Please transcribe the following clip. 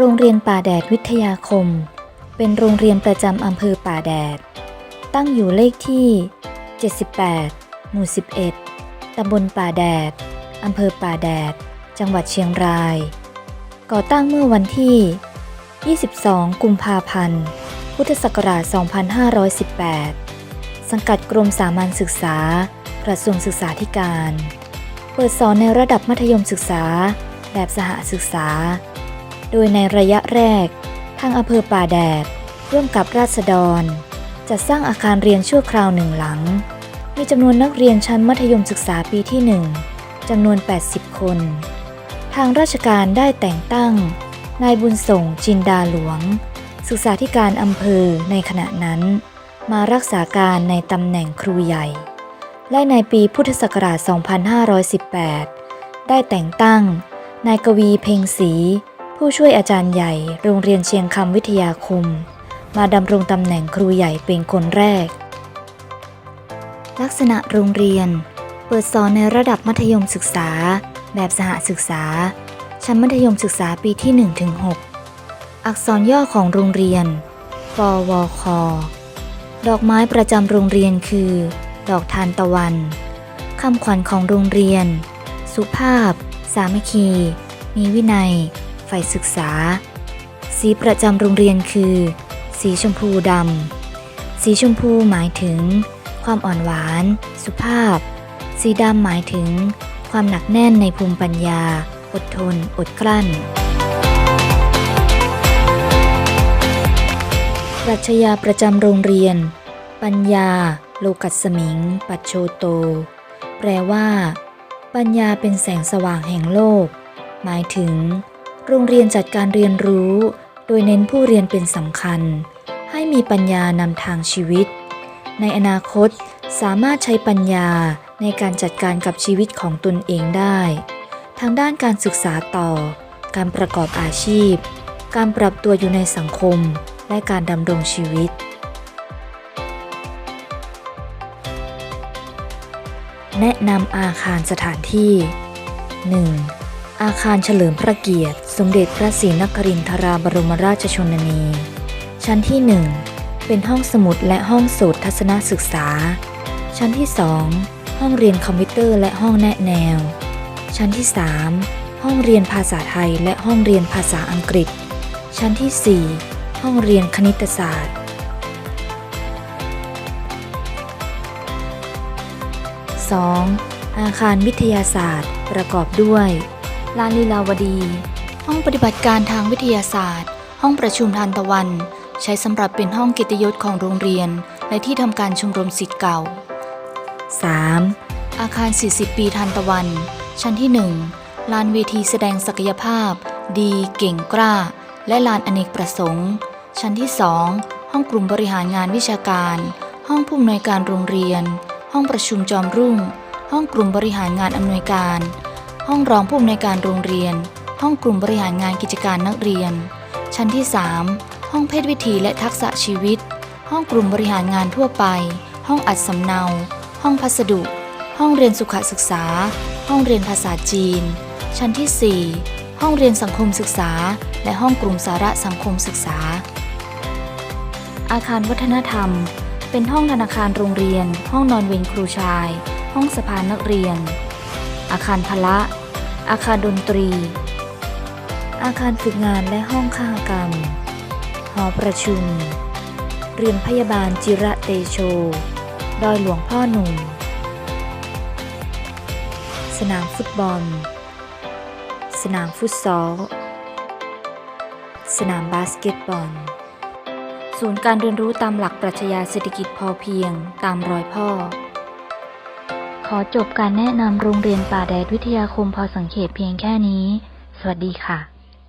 โรงเรียนป่าแดดวิทยาคม เป็นโรงเรียนประจำอำเภอป่าแดด ตั้งอยู่เลขที่ 78 หมู่ 11 ตำบลป่าแดด อำเภอป่าแดด จังหวัดเชียงราย ก่อตั้งเมื่อวันที่ 22 กุมภาพันธ์ พุทธศักราช 2518 สังกัดกรมสามัญศึกษา กระทรวงศึกษาธิการ เปิดสอนในระดับมัธยมศึกษา แบบสหศึกษา โดยในระยะแรก ทางอำเภอป่าแดด ร่วมกับราษฎร จัดสร้างอาคารเรียนชั่วคราวหนึ่งหลัง มีจำนวนนักเรียนชั้นมัธยมศึกษาปีที่ 1จำนวน 80 คน ทางราชการได้แต่งตั้ง นายบุญส่งจินดาหลวง ศึกษาธิการอำเภอในขณะนั้น มารักษาการในตำแหน่งครูใหญ่ และในปีพุทธศักราช 2518 ได้แต่งตั้งนายกวีเพ็งศรี ผู้ช่วยอาจารย์ใหญ่ โรงเรียนเชียงคำวิทยาคม มาดำรงตำแหน่งครูใหญ่เป็นคนแรก ลักษณะโรงเรียน เปิดสอนในระดับมัธยมศึกษา แบบสหศึกษา ชั้นมัธยมศึกษาปีที่ 1-6 อักษรย่อของโรงเรียนปวค ดอกไม้ประจำโรงเรียนคือ ดอกทานตะวันคำขวัญของโรงเรียน สุภาพ สามัคคี มีวินัย ใฝ่ศึกษา สีประจำโรงเรียนคือ สีชมพูดำ สีชมพูหมายถึง ความอ่อนหวาน สุภาพ สีดำหมายถึง ความหนักแน่นในภูมิปัญญา อดทน อดกลั้น ปรัชญาประจำโรงเรียน ปัญญา โลกัสสมิง ปัจโชโต แปลว่า ปัญญาเป็นแสงสว่างแห่งโลก หมายถึง โรงเรียนจัดการเรียนรู้ โดยเน้นผู้เรียนเป็นสำคัญ ให้มีปัญญานำทางชีวิต ในอนาคตสามารถใช้ปัญญาในการจัดการกับชีวิตของตนเองได้ ทางด้านการศึกษาต่อ การประกอบอาชีพ การปรับตัวอยู่ในสังคม และการดำรงชีวิต แนะนำอาคารสถานที่ 1. อาคารเฉลิมพระเกียรติ สมเด็จพระศรีนครินทราบรมราชชนนี ชั้นที่ 1 เป็นห้องสมุดและห้องสูตรทัศนศึกษา ชั้นที่ 2 ห้องเรียนคอมพิวเตอร์และห้องแนะแนว ชั้นที่ 3 ห้องเรียนภาษาไทยและห้องเรียนภาษาอังกฤษ ชั้นที่ 4 ห้องเรียนคณิตศาสตร์ 2. อาคารวิทยาศาสตร์ประกอบด้วย ลานลีลาวดี ห้องปฏิบัติการทางวิทยาศาสตร์ ห้องประชุมทานตะวัน ใช้สำหรับเป็นห้องเกียรติยศของโรงเรียน และที่ทำการชมรมสิทธิ์เก่า 3. อาคาร 40 ปีทานตะวัน ชั้นที่ 1 ลานเวทีแสดงศักยภาพ ดีเก่งกล้า และลานอเนกประสงค์ ชั้นที่ 2 ห้องกลุ่มบริหารงานวิชาการ ห้องผู้อำนวยการโรงเรียน ห้องประชุมจอมรุ่ง ห้องกลุ่มบริหารงานอำนวยการ ห้องรองผู้อำนวยการโรงเรียน ห้องกลุ่มบริหารงานกิจการนักเรียน ชั้นที่ 3 ห้องเพศวิถีและทักษะชีวิต ห้องกลุ่มบริหารงานทั่วไป ห้องอัดสำเนา ห้องพัสดุ ห้องเรียนสุขศึกษา ห้องเรียนภาษาจีน ชั้นที่ 4 ห้องเรียนสังคมศึกษา และห้องกลุ่มสาระสังคมศึกษา อาคารวัฒนธรรม เป็นห้องธนาคารโรงเรียน ห้องนอนเวรครูชาย ห้องสภานักเรียน อาคารพละ อาคารดนตรี อาคารฝึกงานและห้องข้ากรรม หอประชุม เรียนพยาบาลจิระเตโช ดอยหลวงพ่อหนุ่ม สนามฟุตบอล สนามฟุตซอล สนามบาสเกตบอล ศูนย์การเรียนรู้ตามหลักปรัชญาเศรษฐกิจพอเพียงตามรอยพ่อ ขอจบการแนะนำโรงเรียนป่าแดดวิทยาคมพอสังเขตเพียงแค่นี้ สวัสดีค่ะ